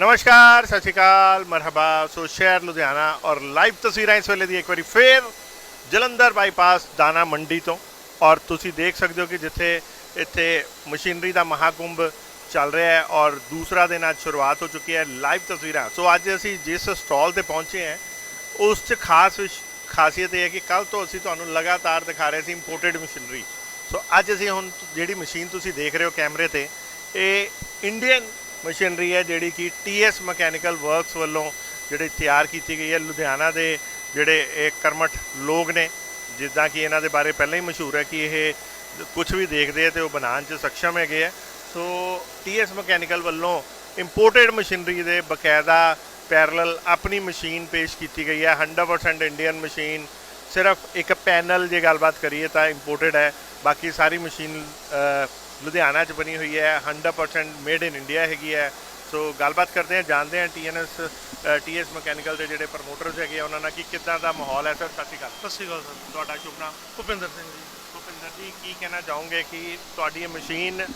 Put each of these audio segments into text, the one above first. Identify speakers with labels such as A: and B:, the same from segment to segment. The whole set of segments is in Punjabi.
A: ਨਮਸਕਾਰ, ਸਤਿ ਸ਼੍ਰੀ ਅਕਾਲ, ਮਰਹਬਾ, ਸੋ ਸ਼ਹਿਰ ਲੁਧਿਆਣਾ ਔਰ ਲਾਈਵ ਤਸਵੀਰਾਂ ਇਸ ਵੇਲੇ ਦੀ ਇੱਕ ਵਾਰੀ ਫੇਰ ਜਲੰਧਰ ਬਾਈਪਾਸ ਦਾਣਾ ਮੰਡੀ ਤੋਂ ਔਰ ਤੁਸੀਂ ਦੇਖ ਸਕਦੇ ਹੋ ਕਿ ਜਿੱਥੇ ਇੱਥੇ ਮਸ਼ੀਨਰੀ ਦਾ ਮਹਾਕੁੰਭ ਚੱਲ ਰਿਹਾ ਹੈ ਔਰ ਦੂਸਰਾ ਦਿਨ ਅੱਜ ਸ਼ੁਰੂਆਤ ਹੋ ਚੁੱਕੀ ਹੈ ਲਾਈਵ ਤਸਵੀਰਾਂ। ਸੋ ਅੱਜ ਅਸੀਂ ਜਿਸ ਸਟਾਲ ਤੇ ਪਹੁੰਚੇ ਹਾਂ, ਉਸ 'ਚ ਖਾਸ ਖਾਸੀਅਤ ਇਹ ਹੈ ਕਿ ਕੱਲ ਤੋਂ ਅਸੀਂ ਤੁਹਾਨੂੰ ਲਗਾਤਾਰ ਦਿਖਾ ਰਹੇ ਸੀ ਇੰਪੋਰਟਡ ਮਸ਼ੀਨਰੀ। ਸੋ ਅੱਜ ਅਸੀਂ ਹੁਣ ਜਿਹੜੀ ਮਸ਼ੀਨ ਤੁਸੀਂ ਦੇਖ ਰਹੇ ਹੋ ਕੈਮਰੇ ਤੇ, ਇਹ ਇੰਡੀਅਨ ਮਸ਼ੀਨਰੀ ਹੈ ਜਿਹੜੀ ਕਿ ਟੀਐਸ ਮਕੈਨੀਕਲ ਵਰਕਸ ਵੱਲੋਂ ਜਿਹੜੇ ਤਿਆਰ ਕੀਤੀ ਗਈ ਹੈ। ਲੁਧਿਆਣਾ ਦੇ ਜਿਹੜੇ ਇਹ ਕਰਮਠ ਲੋਕ ਨੇ, ਜਿੱਦਾਂ ਕਿ ਇਹਨਾਂ ਦੇ ਬਾਰੇ ਪਹਿਲਾਂ ਹੀ ਮਸ਼ਹੂਰ ਹੈ ਕਿ ਇਹ ਕੁਝ ਵੀ ਦੇਖਦੇ ਆ ਤੇ ਉਹ ਬਣਾਉਣ 'ਚ ਸક્ષਮ ਹੈਗੇ ਆ। ਸੋ ਟੀਐਸ ਮਕੈਨੀਕਲ ਵੱਲੋਂ ਇੰਪੋਰਟਡ ਮਸ਼ੀਨਰੀ ਦੇ ਬਕਾਇਦਾ ਪੈਰਲਲ ਆਪਣੀ ਮਸ਼ੀਨ ਪੇਸ਼ ਕੀਤੀ ਗਈ ਹੈ। 100% ਇੰਡੀਅਨ ਮਸ਼ੀਨ ਸਿਰਫ ਇੱਕ ਪੈਨਲ ਜੇ ਗੱਲਬਾਤ ਕਰੀਏ ਤਾਂ ਇੰਪੋਰਟਡ ਹੈ। ਬਾਕੀ ਸਾਰੀ ਮਸ਼ੀਨ ਲੁਧਿਆਣਾ 'ਚ ਬਣੀ ਹੋਈ ਹੈ 100% ਮੇਡ ਇਨ ਇੰਡੀਆ ਹੈਗੀ ਹੈ। ਸੋ ਗੱਲਬਾਤ ਕਰਦੇ ਹਾਂ ਜਾਣਦੇ ਹਾਂ ਟੀਐਨਐਸ ਟੀਐਸ ਮਕੈਨੀਕਲ ਦੇ ਜਿਹੜੇ ਪ੍ਰਮੋਟਰਸ ਹੈਗੇ ਆ ਉਹਨਾਂ ਨਾਲ ਕਿ ਕਿੱਦਾਂ ਦਾ ਮਾਹੌਲ ਹੈ ਸਰ? ਸਤਿ ਸ਼੍ਰੀ ਅਕਾਲ।
B: ਸਤਿ ਸ਼੍ਰੀ ਅਕਾਲ ਸਰ।
A: ਤੁਹਾਡਾ ਸ਼ੁਭ ਨਾਮ?
B: ਭੁਪਿੰਦਰ ਸਿੰਘ ਜੀ।
A: ਭੁਪਿੰਦਰ ਜੀ ਕੀ ਕਹਿਣਾ ਚਾਹੋਗੇ ਕਿ ਤੁਹਾਡੀ ਇਹ ਮਸ਼ੀਨ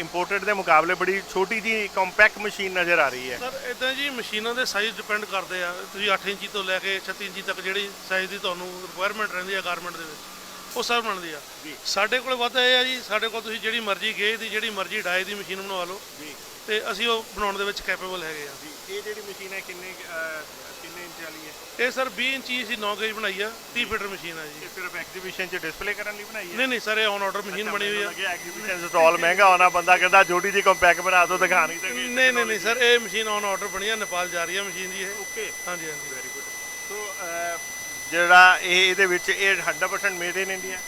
A: ਇੰਪੋਰਟਡ ਦੇ ਮੁਕਾਬਲੇ ਬੜੀ ਛੋਟੀ ਜੀ ਕੰਪੈਕਟ ਮਸ਼ੀਨ ਨਜ਼ਰ ਆ ਰਹੀ ਹੈ?
B: ਸਰ ਇਦਾਂ ਜੀ ਮਸ਼ੀਨਾਂ ਦੇ ਸਾਈਜ਼ ਡਿਪੈਂਡ ਕਰਦੇ ਆ। ਤੁਸੀਂ 8 ਇੰਚੀ ਤੋਂ ਲੈ ਕੇ 36 ਇੰਚੀ ਤੱਕ ਜਿਹੜੀ ਸਾਈਜ਼ ਦੀ ਤੁਹਾਨੂੰ ਰਿਕੁਆਇਰਮੈਂਟ ਰਹਿੰਦੀ ਆ ਗਾਰਮੈਂਟ ਦੇ ਵਿੱਚ। ਉਹ ਸਭ ਬਣਦੀ ਆ। ਸਾਡੇ ਕੋਲ ਵੱਧ ਇਹ ਆ ਜੀ ਸਾਡੇ ਕੋਲ ਤੁਸੀਂ ਜਿਹੜੀ ਮਰਜ਼ੀ ਗੇਜ ਦੀ ਜਿਹੜੀ ਮਰਜ਼ੀ ਡਾਈ ਦੀ ਮਸ਼ੀਨ ਬਣਵਾ ਲਓ। ਤੇ ਅਸੀਂ ਉਹ ਬਣਾਉਣ ਦੇ ਵਿੱਚ ਕੈਪੇਬਲ ਹੈਗੇ ਆ।
A: ਇਹ ਜਿਹੜੀ ਮਸ਼ੀਨ ਹੈ ਕਿੰਨੇ ਕਿੰਨੇ ਇੰਚ ਵਾਲੀ ਹੈ?
B: ਇਹ ਸਰ 20 ਇੰਚੀ ਅਸੀਂ 9 ਗੇਜ ਬਣਾਈ ਆ 30 ਫੀਟਰ ਮਸ਼ੀਨ ਆ ਜੀ।
A: ਇਹ ਸਿਰਫ ਐਗਜ਼ੀਬਿਸ਼ਨ 'ਚ ਡਿਸਪਲੇ ਕਰਨ ਲਈ ਬਣਾਈ ਹੈ?
B: ਨਹੀਂ ਨਹੀਂ ਸਰ ਇਹ ਔਨ ਆਰਡਰ ਮਸ਼ੀਨ ਬਣੀ ਹੋਈ ਆ।
A: ਐਗਜ਼ੀਬਿਸ਼ਨ ਸਟਾਲ ਮਹਿੰਗਾ ਹੋਣਾ ਬੰਦਾ ਕਹਿੰਦਾ ਛੋਟੀ ਜੀ ਕੰਪੈਕਟ ਬਣਾ ਦਿਓ ਦਿਖਾ ਨਹੀਂ ਸਕੇ
B: ਨਹੀਂ ਨਹੀਂ ਨਹੀਂ ਸਰ ਇਹ ਮਸ਼ੀਨ ਔਨ ਆਰਡਰ ਬਣੀ ਆ ਨੇਪਾਲ ਜਾ ਰਹੀ ਆ ਮਸ਼ੀਨ ਜੀ ਇਹ।
A: ਓਕੇ
B: ਹਾਂਜੀ ਹਾਂਜੀ।
A: ਵੈਰੀ ਗੁੱਡ ਸੋ ਜਿਹੜਾ ਇਹ ਇਹਦੇ ਵਿੱਚ ਇਹ 100% made in India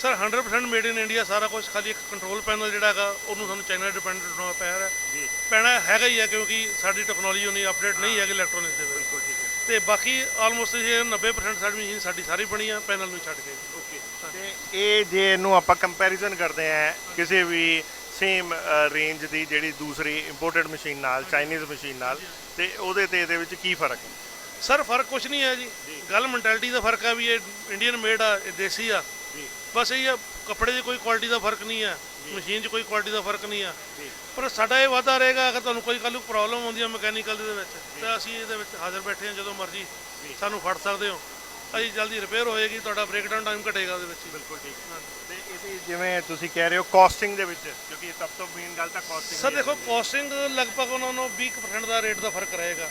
B: sir 100% made in India ਸਾਰਾ ਕੁਝ ਖਾਲੀ ਇੱਕ ਕੰਟਰੋਲ ਪੈਨਲ ਜਿਹੜਾ ਹੈਗਾ ਉਹਨੂੰ ਸਾਨੂੰ ਚਾਈਨਾ ਡਿਪੈਂਡੈਂਟ ਹੋਣਾ ਪਿਆ ਹੈ।
A: ਜੀ।
B: ਪੈਣਾ ਹੈਗਾ ਹੀ ਹੈ ਕਿਉਂਕਿ ਸਾਡੀ ਟੈਕਨੋਲੋਜੀ ਉਨੀ ਅਪਡੇਟ ਨਹੀਂ ਹੈਗੀ ਇਲੈਕਟ੍ਰੋਨਿਕਸ ਦੇ ਵਿੱਚ।
A: ਬਿਲਕੁਲ ਠੀਕ ਹੈ।
B: ਤੇ ਬਾਕੀ ਆਲਮੋਸਟ ਇਹ 90% ਸਾਡੀ ਮਸ਼ੀਨ ਸਾਡੀ ਸਾਰੀ ਬਣੀ ਆ ਪੈਨਲ ਨੂੰ ਛੱਡ ਕੇ।
A: ਓਕੇ ਤੇ ਇਹ ਜੇ ਇਹਨੂੰ ਆਪਾਂ ਕੰਪੈਰੀਜ਼ਨ ਕਰਦੇ ਆ ਕਿਸੇ ਵੀ ਸੇਮ ਰੇਂਜ ਦੀ ਜਿਹੜੀ ਦੂਸਰੀ ਇੰਪੋਰਟਡ ਮਸ਼ੀਨ ਨਾਲ ਚਾਈਨੀਜ਼ ਮਸ਼ੀਨ ਨਾਲ ਤੇ ਉਹਦੇ ਤੇ ਇਹਦੇ ਵਿੱਚ ਕੀ ਫ਼ਰਕ ਹੈ?
B: ਸਰ ਫ਼ਰਕ ਕੁਝ ਨਹੀਂ ਹੈ ਜੀ। ਗੱਲ ਮੈਂਟੈਲਿਟੀ ਦਾ ਫ਼ਰਕ ਆ ਵੀ ਇਹ ਇੰਡੀਅਨ ਮੇਡ ਆ ਇਹ ਦੇਸੀ ਆ। ਬਸ ਇਹ ਆ ਕੱਪੜੇ 'ਚ ਕੋਈ ਕੁਆਲਿਟੀ ਦਾ ਫ਼ਰਕ ਨਹੀਂ ਆ। ਮਸ਼ੀਨ 'ਚ ਕੋਈ ਕੁਆਲਿਟੀ ਦਾ ਫ਼ਰਕ ਨਹੀਂ ਆ। ਪਰ ਸਾਡਾ ਇਹ ਵਾਧਾ ਰਹੇਗਾ ਅਗਰ ਤੁਹਾਨੂੰ ਕੋਈ ਕੱਲ੍ਹ ਨੂੰ ਪ੍ਰੋਬਲਮ ਆਉਂਦੀ ਹੈ ਮਕੈਨੀਕਲ ਦੇ ਵਿੱਚ ਤਾਂ ਅਸੀਂ ਇਹਦੇ ਵਿੱਚ ਹਾਜ਼ਰ ਬੈਠੇ ਹਾਂ ਜਦੋਂ ਮਰਜ਼ੀ ਸਾਨੂੰ ਫੜ ਸਕਦੇ ਹੋ। ਅਸੀਂ ਜਲਦੀ ਰਿਪੇਅਰ ਹੋਏਗੀ ਤੁਹਾਡਾ ਬ੍ਰੇਕਡਾਊਨ ਟਾਈਮ ਘਟੇਗਾ ਉਹਦੇ ਵਿੱਚ।
A: ਬਿਲਕੁਲ ਠੀਕ।
B: ਹਾਂ।
A: ਤੇ ਇਹਦੀ ਜਿਵੇਂ ਤੁਸੀਂ ਕਹਿ ਰਹੇ ਹੋ ਕਾਸਟਿੰਗ ਦੇ ਵਿੱਚ ਕਿਉਂਕਿ ਸਭ ਤੋਂ ਮੇਨ ਗੱਲ ਤਾਂ ਕਾਸਟਿੰਗ
B: ਸਰ ਦੇਖੋ ਕਾਸਟਿੰਗ ਲਗਭਗ ਉਹਨਾਂ ਨੂੰ 20% ਦਾ ਰੇਟ ਦਾ ਫ਼ਰਕ ਰਹੇਗਾ।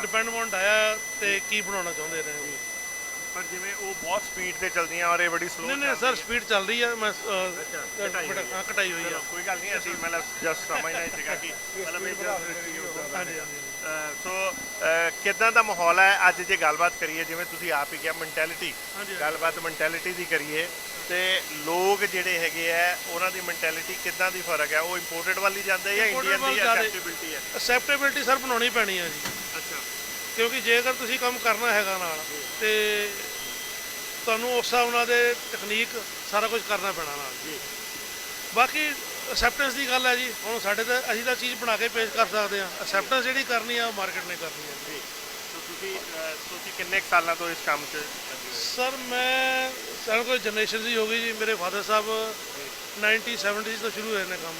B: ਡਿਪੈਂਡ ਔਨ ਡਾਇਆ ਤੇ ਕੀ ਬਣਾਉਣਾ ਚਾਹੁੰਦੇ ਨੇ ਉਹ।
A: ਪਰ ਜਿਵੇਂ ਉਹ ਬਹੁਤ ਸਪੀਡ ਤੇ ਚੱਲਦੀਆਂ ਔਰ ਇਹ ਬੜੀ ਸਲੋ
B: ਨਹੀਂ ਨਹੀਂ ਸਰ ਸਪੀਡ ਚੱਲ ਰਹੀ ਹੈ ਮੈਂ
A: ਘਟਾਈ ਹੋਈ
B: ਹਾਂ,
A: ਕੋਈ ਗੱਲ ਨਹੀਂ ਅਸੀਂ ਮਤਲਬ ਜਸਟ ਸਮਝਣਾ ਸੀਗਾ ਕਿ ਮਤਲਬ ਇਹ
B: ਹਾਂਜੀ ਹਾਂਜੀ।
A: ਸੋ ਕਿੱਦਾਂ ਦਾ ਮਾਹੌਲ ਹੈ? ਅੱਜ ਜੇ ਗੱਲਬਾਤ ਕਰੀਏ ਜਿਵੇਂ ਤੁਸੀਂ ਆਪ ਹੀ ਕਿਹਾ ਮੈਂਟੈਲਿਟੀ। ਗੱਲਬਾਤ ਮੈਂਟੈਲਿਟੀ ਦੀ ਕਰੀਏ ਤੇ ਲੋਕ ਜਿਹੜੇ ਹੈਗੇ ਆ ਉਹਨਾਂ ਦੀ ਮੈਂਟੈਲਿਟੀ ਕਿੱਦਾਂ ਦੀ ਫ਼ਰਕ ਹੈ? ਉਹ ਇੰਪੋਰਟਡ ਵਾਲੀ ਜਾਂਦੇ ਜਾਂ ਇੰਡੀਅਨ ਦੀ ਐਕਸੈਪਟੇਬਿਲਟੀ ਹੈ?
B: ਅਸੈਪਟੇਬਿਲਟੀ ਸਰ ਬਣਾਉਣੀ ਪੈਣੀ ਆ ਜੀ।
A: ਅੱਛਾ।
B: ਕਿਉਂਕਿ ਜੇਕਰ ਤੁਸੀਂ ਕੰਮ ਕਰਨਾ ਹੈਗਾ ਨਾਲ ਤੇ ਤੁਹਾਨੂੰ ਉਸ ਹਿਸਾਬ ਨਾਲ ਦੇ ਤਕਨੀਕ ਸਾਰਾ ਕੁਝ ਕਰਨਾ ਪੈਣਾ ਨਾਲ।
A: ਜੀ।
B: ਬਾਕੀ ਅਸੈਪਟੈਂਸ ਦੀ ਗੱਲ ਹੈ ਜੀ। ਹੁਣ ਸਾਡੇ ਤਾਂ ਅਸੀਂ ਤਾਂ ਚੀਜ਼ ਬਣਾ ਕੇ ਪੇਸ਼ ਕਰ ਸਕਦੇ ਹਾਂ। ਅਸੈਪਟੈਂਸ ਜਿਹੜੀ ਕਰਨੀ ਆ ਉਹ ਮਾਰਕੀਟ ਨੇ ਕਰਨੀ ਹੈ
A: ਜੀ। ਸੋ ਤੁਸੀਂ ਅਹ ਤੁਸੀਂ ਕਿੰਨੇ ਕੁ ਸਾਲਾਂ ਤੋਂ ਇਸ ਕੰਮ 'ਚ ਲੱਗੇ
B: ਸਰ ਮੈਂ ਸਾਡੇ ਕੋਲ ਜਨਰੇਸ਼ਨ ਹੀ ਹੋ ਗਈ ਜੀ। ਮੇਰੇ ਫਾਦਰ ਸਾਹਿਬ 1970s ਤੋਂ ਸ਼ੁਰੂ ਹੋਏ ਨੇ ਕੰਮ।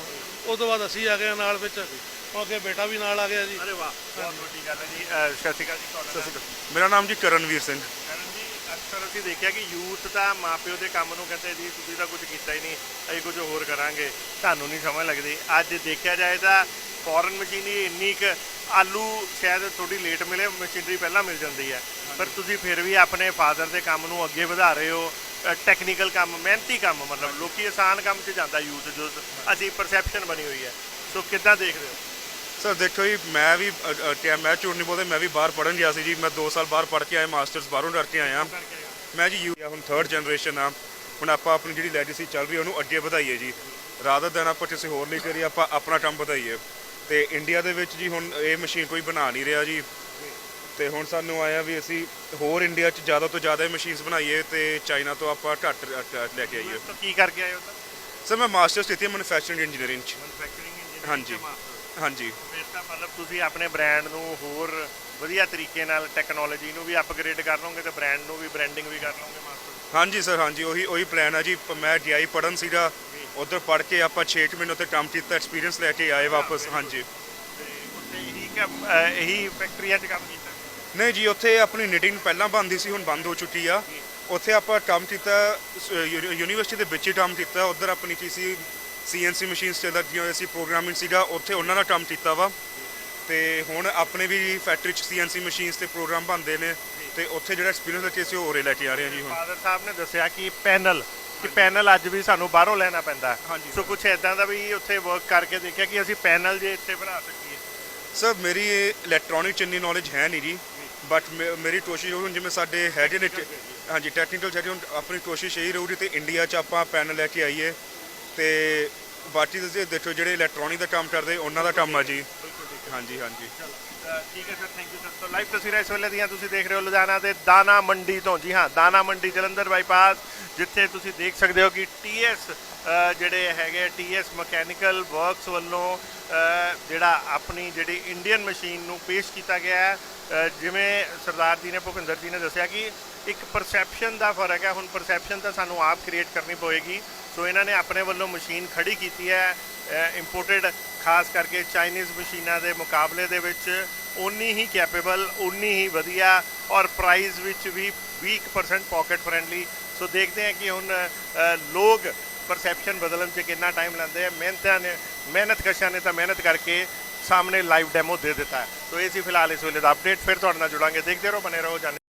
B: ਉਸ ਤੋਂ ਬਾਅਦ ਅਸੀਂ ਆ ਗਏ ਨਾਲ ਵਿੱਚ। ਹੁਣ ਅੱਗੇ ਬੇਟਾ ਵੀ ਨਾਲ ਆ ਗਿਆ ਜੀ।
A: ਅਰੇ ਵਾਹ ਬਹੁਤ ਵੱਡੀ ਗੱਲ ਹੈ ਜੀ। ਅਹ ਸਤਿ ਸ਼੍ਰੀ ਅਕਾਲ ਜੀ ਤੁਹਾਡਾ ਨਾਮ?
C: ਮੇਰਾ ਨਾਮ ਜੀ ਕਰਨਵੀਰ ਸਿੰਘ।
A: ਅਕਸਰ ਅਸੀਂ ਦੇਖਿਆ ਕਿ ਯੂਥ ਤਾਂ ਮਾਪਿਓ ਦੇ ਕੰਮ ਨੂੰ ਕਹਿੰਦੇ ਜੀ ਤੁਸੀਂ ਤਾਂ ਕੁਝ ਕੀਤਾ ਹੀ ਨਹੀਂ ਅਸੀਂ ਕੁਝ ਹੋਰ ਕਰਾਂਗੇ। ਤੁਹਾਨੂੰ ਨਹੀਂ ਸਮਝ ਲੱਗਦੀ। ਅੱਜ ਦੇਖਿਆ ਜਾਏ ਤਾਂ ਫੋਰਨ ਮਸ਼ੀਨਰੀ ਇੰਨੀ ਕੁ ਆਲੂ ਸ਼ਾਇਦ ਥੋੜੀ ਲੇਟ ਮਿਲੇ ਮਸ਼ੀਨਰੀ ਪਹਿਲਾਂ ਮਿਲ ਜਾਂਦੀ ਹੈ। ਪਰ ਤੁਸੀਂ ਫਿਰ ਵੀ ਆਪਣੇ ਫਾਦਰ ਦੇ ਕੰਮ ਨੂੰ ਅੱਗੇ ਵਧਾ ਰਹੇ ਹੋ ਟੈਕਨੀਕਲ ਕੰਮ ਮਿਹਨਤੀ ਕੰਮ ਮਤਲਬ ਲੋਕੀ ਆਸਾਨ ਕੰਮ 'ਚ ਜਾਂਦਾ ਯੂਥ ਜੋ ਅਸੀਂ ਪਰਸੈਪਸ਼ਨ ਬਣੀ ਹੋਈ ਹੈ। ਸੋ ਕਿੱਦਾਂ ਦੇਖਦੇ ਹੋ?
C: ਸਰ ਦੇਖੋ ਜੀ ਮੈਂ ਵੀ ਟਿਆ- ਮੈਂ ਝੂਠ ਨਹੀਂ ਬੋਲਦਾ ਮੈਂ ਵੀ ਬਾਹਰ ਪੜਨ ਗਿਆ ਸੀ ਜੀ। ਮੈਂ 2 ਸਾਲ ਬਾਹਰ ਪੜ੍ਹ ਕੇ ਆਇਆ ਮਾਸਟਰਸ ਬਾਹਰੋਂ ਕਰਕੇ ਆਇਆ। ਮੈਂ ਜੀ ਯੂ ਹੁਣ ਥਰਡ ਜਨਰੇਸ਼ਨ ਆ। ਹੁਣ ਆਪਾਂ ਆਪਣੀ ਜਿਹੜੀ ਲੈਗੇਸੀ ਚੱਲ ਰਹੀ ਉਹਨੂੰ ਅੱਗੇ ਵਧਾਈਏ ਜੀ। ਰਾਦਰ ਦਿਨ ਆਪਾਂ ਕਿਸੇ ਹੋਰ ਲਈ ਕਰੀਏ ਆਪਾਂ ਆਪਣਾ ਕੰਮ ਵਧਾਈਏ। ਤੇ ਇੰਡੀਆ ਦੇ ਵਿੱਚ ਜੀ ਹੁਣ ਇਹ ਮਸ਼ੀਨ ਕੋਈ ਬਣਾ ਨਹੀਂ ਰਿਹਾ ਜੀ। ਤੇ ਹੁਣ ਸਾਨੂੰ ਆਇਆ ਵੀ ਅਸੀਂ ਹੋਰ ਇੰਡੀਆ 'ਚ ਜ਼ਿਆਦਾ ਤੋਂ ਜ਼ਿਆਦਾ ਮਸ਼ੀਨਸ ਬਣਾਈਏ ਤੇ ਚਾਈਨਾ ਤੋਂ ਆਪਾਂ ਘੱਟ ਲੈ ਕੇ ਆਈਏ।
A: ਤਾਂ ਕੀ ਕਰਕੇ ਆਏ ਹੋ ਤਾਂ
C: ਸਰ ਮੈਂ ਮਾਸਟਰਸ ਕੀਤੀ ਹੈ ਮੈਨੂਫੈਕਚਰਿੰਗ ਇੰਜੀਨੀਅਰਿੰਗ 'ਚ। ਹਾਂਜੀ। ਹਾਂਜੀ।
A: ਫਿਰ ਤਾਂ ਮਤਲਬ ਤੁਸੀਂ ਆਪਣੇ ਬ੍ਰਾਂਡ ਨੂੰ ਹੋਰ ਵਧੀਆ ਤਰੀਕੇ ਨਾਲ ਟੈਕਨੋਲੋਜੀ ਨੂੰ ਵੀ ਅਪਗ੍ਰੇਡ ਕਰ ਲਓਗੇ ਤੇ ਬ੍ਰਾਂਡ ਨੂੰ ਵੀ ਬ੍ਰਾਂਡਿੰਗ ਵੀ ਕਰ ਲਓਗੇ ਮਾਸਟਰ
C: ਹਾਂਜੀ ਸਰ ਹਾਂਜੀ ਉਹੀ ਉਹੀ ਪਲਾਨ ਹੈ ਜੀ। ਪ- ਮੈਂ ਡੀਆਈ ਪੜਨ ਸੀਗਾ ਉਧਰ ਪੜ ਕੇ ਆਪਾਂ 6 ਮਹੀਨੇ ਉੱਤੇ ਕੰਮ ਕੀਤਾ ਐਕਸਪੀਰੀਅੰਸ ਲੈ ਕੇ ਆਏ ਵਾਪਸ ਹਾਂਜੀ।
A: ਤੇ ਉੱਥੇ ਇਹੀ ਕਿ ਅ, ਇਹੀ ਫੈਕਟਰੀਆਂ 'ਚ ਕੰਮ ਕੀਤਾ?
C: ਨਹੀਂ ਜੀ ਉੱਥੇ ਆਪਣੀ ਨਿਟਿੰਗ ਪਹਿਲਾਂ ਬੰਦ ਸੀ ਹੁਣ ਬੰਦ ਹੋ ਚੁੱਕੀ ਆ। ਉੱਥੇ ਆਪਾਂ ਕੰਮ ਕੀਤਾ ਯੂਨੀਵਰਸਿਟੀ ਦੇ ਵਿੱਚ ਹੀ ਕੰਮ ਕੀਤਾ ਉਧਰ ਆਪਣੀ ਕੀ ਸੀ ਸੀਐਨਸੀ ਮਸ਼ੀਨਸ ਤੇ ਲੱਗੀਆਂ ਹੋਈਆਂ ਸੀ ਪ੍ਰੋਗਰਾਮਿੰਗ ਸੀਗਾ ਉੱਥੇ ਉਹਨਾਂ ਦਾ ਕੰਮ ਕੀਤਾ ਵਾ। ਤੇ ਹੁਣ ਆਪਣੇ ਵੀ ਫੈਕਟਰੀ 'ਚ ਸੀਐਨਸੀ ਮਸ਼ੀਨਸ ਤੇ ਪ੍ਰੋਗਰਾਮ ਬਣਦੇ ਨੇ ਤੇ ਉੱਥੇ ਜਿਹੜਾ ਐਕਸਪੀਰੀਅੰਸ ਲੱਗੇ ਸੀ ਉਹ ਉਰੇ ਲੈ ਕੇ ਆ ਰਹੇ ਹਾਂ ਜੀ ਹੁਣ।
A: ਫਾਦਰ ਸਾਹਿਬ ਨੇ ਦੱਸਿਆ ਕਿ ਪੈਨਲ ਕਿ ਪੈਨਲ ਅੱਜ ਵੀ ਸਾਨੂੰ ਬਾਹਰੋਂ ਲੈਣਾ ਪੈਂਦਾ।
C: ਹਾਂਜੀ
A: ਸੋ ਕੁਝ ਇਦਾਂ ਦਾ ਵੀ ਉੱਥੇ ਵਰਕ ਕਰਕੇ ਦੇਖਿਆ ਕਿ ਅਸੀਂ ਪੈਨਲ ਜੇ ਇੱਥੇ ਬਣਾ ਸਕੀਏ।
C: ਸਰ ਮੇਰੀ ਇਲੈਕਟ੍ਰੋਨਿਕ ਚ ਇੰਨੀ ਨੌਲੇਜ ਹੈ ਨਹੀਂ ਜੀ ਬਟ ਮੇਰੀ ਕੋਸ਼ਿਸ਼ ਹੁਣ ਜਿਵੇਂ ਸਾਡੇ ਹੈਗੇ ਨੇ ਹਾਂਜੀ ਟੈਕਨੀਕਲ ਜਿਹੜੇ ਹੁਣ ਆਪਣੀ ਕੋਸ਼ਿਸ਼ ਇਹੀ ਰਹੂਗੀ ਤੇ ਇੰਡੀਆ 'ਚ ਆਪਾਂ ਪੈਨ ਲੈ ਕੇ ਆਈਏ। ਤੇ ਬਾਕੀ ਤੁਸੀਂ ਦੇਖੋ ਜਿਹੜੇ ਇਲੈਕਟ੍ਰੋਨਿਕ ਦਾ ਕੰਮ ਕਰਦੇ, ਉਹਨਾਂ ਦਾ ਕੰਮ ਆ ਜੀ। ਹਾਂਜੀ ਹਾਂਜੀ।
A: ਠੀਕ ਹੈ ਸਰ ਥੈਂਕ ਯੂ ਸਰ ਤੋਂ ਲਾਈਵ ਤਸਵੀਰਾਂ ਇਸ ਵੇਲੇ ਦੀਆਂ ਤੁਸੀਂ ਦੇਖ ਰਹੇ ਹੋ ਲੁਧਿਆਣਾ ਦੇ ਦਾਣਾ ਮੰਡੀ ਤੋਂ। ਜੀ ਹਾਂ, ਦਾਣਾ ਮੰਡੀ ਜਲੰਧਰ ਬਾਈਪਾਸ ਜਿੱਥੇ ਤੁਸੀਂ ਦੇਖ ਸਕਦੇ ਹੋ ਕਿ ਟੀਐਸ ਜਿਹੜੇ ਹੈਗੇ ਟੀਐਸ ਮਕੈਨੀਕਲ ਵਰਕਸ ਵੱਲੋਂ ਜਿਹੜਾ ਆਪਣੀ ਜਿਹੜੀ ਇੰਡੀਅਨ ਮਸ਼ੀਨ ਨੂੰ ਪੇਸ਼ ਕੀਤਾ ਗਿਆ ਹੈ। ਜਿਵੇਂ ਸਰਦਾਰ ਜੀ ਨੇ, ਭੁਪਿੰਦਰ ਜੀ ਨੇ ਦੱਸਿਆ ਕਿ ਇੱਕ ਪਰਸੈਪਸ਼ਨ ਦਾ ਫ਼ਰਕ ਹੈ। ਹੁਣ ਪਰਸੈਪਸ਼ਨ ਤਾਂ ਸਾਨੂੰ ਆਪ ਕ੍ਰੀਏਟ ਕਰਨੀ ਪਵੇਗੀ। ਸੋ ਇਹਨਾਂ ਨੇ ਆਪਣੇ ਵੱਲੋਂ ਮਸ਼ੀਨ ਖੜੀ ਕੀਤੀ ਹੈ ਇੰਪੋਰਟਡ ਖਾਸ ਕਰਕੇ ਚਾਈਨੀਜ਼ ਮਸ਼ੀਨਾਂ ਦੇ ਮੁਕਾਬਲੇ ਦੇ ਵਿੱਚ। ਉਨੀ ਹੀ ਕੈਪੇਬਲ ਉਨੀ ਹੀ ਵਧੀਆ ਔਰ ਪ੍ਰਾਈਸ ਵਿੱਚ ਵੀ 20% ਪਾਕਟ ਫ੍ਰੈਂਡਲੀ ਸੋ ਦੇਖਦੇ ਹਾਂ ਕਿ ਹੁਣ ਲੋਕ ਪਰਸੈਪਸ਼ਨ ਬਦਲਣ 'ਚ ਕਿੰਨਾ ਟਾਈਮ ਲੈਂਦੇ ਆ। ਮਿਹਨਤਾਂ ਨੇ, ਮਿਹਨਤ ਕਸ਼ਾਂ ਨੇ ਤਾਂ ਮਿਹਨਤ ਕਰਕੇ ਸਾਹਮਣੇ ਲਾਈਵ ਡੈਮੋ ਦੇ ਦਿੱਤਾ। ਹੈ ਸੋ ਇਹ ਸੀ ਫਿਲਹਾਲ ਇਸ ਵੇਲੇ ਦਾ ਅਪਡੇਟ ਫਿਰ ਤੁਹਾਡੇ ਨਾਲ ਜੁੜਾਂਗੇ। ਦੇਖਦੇ ਰਹੋ ਬਨੇ ਰਹੋ ਜਾਣੇ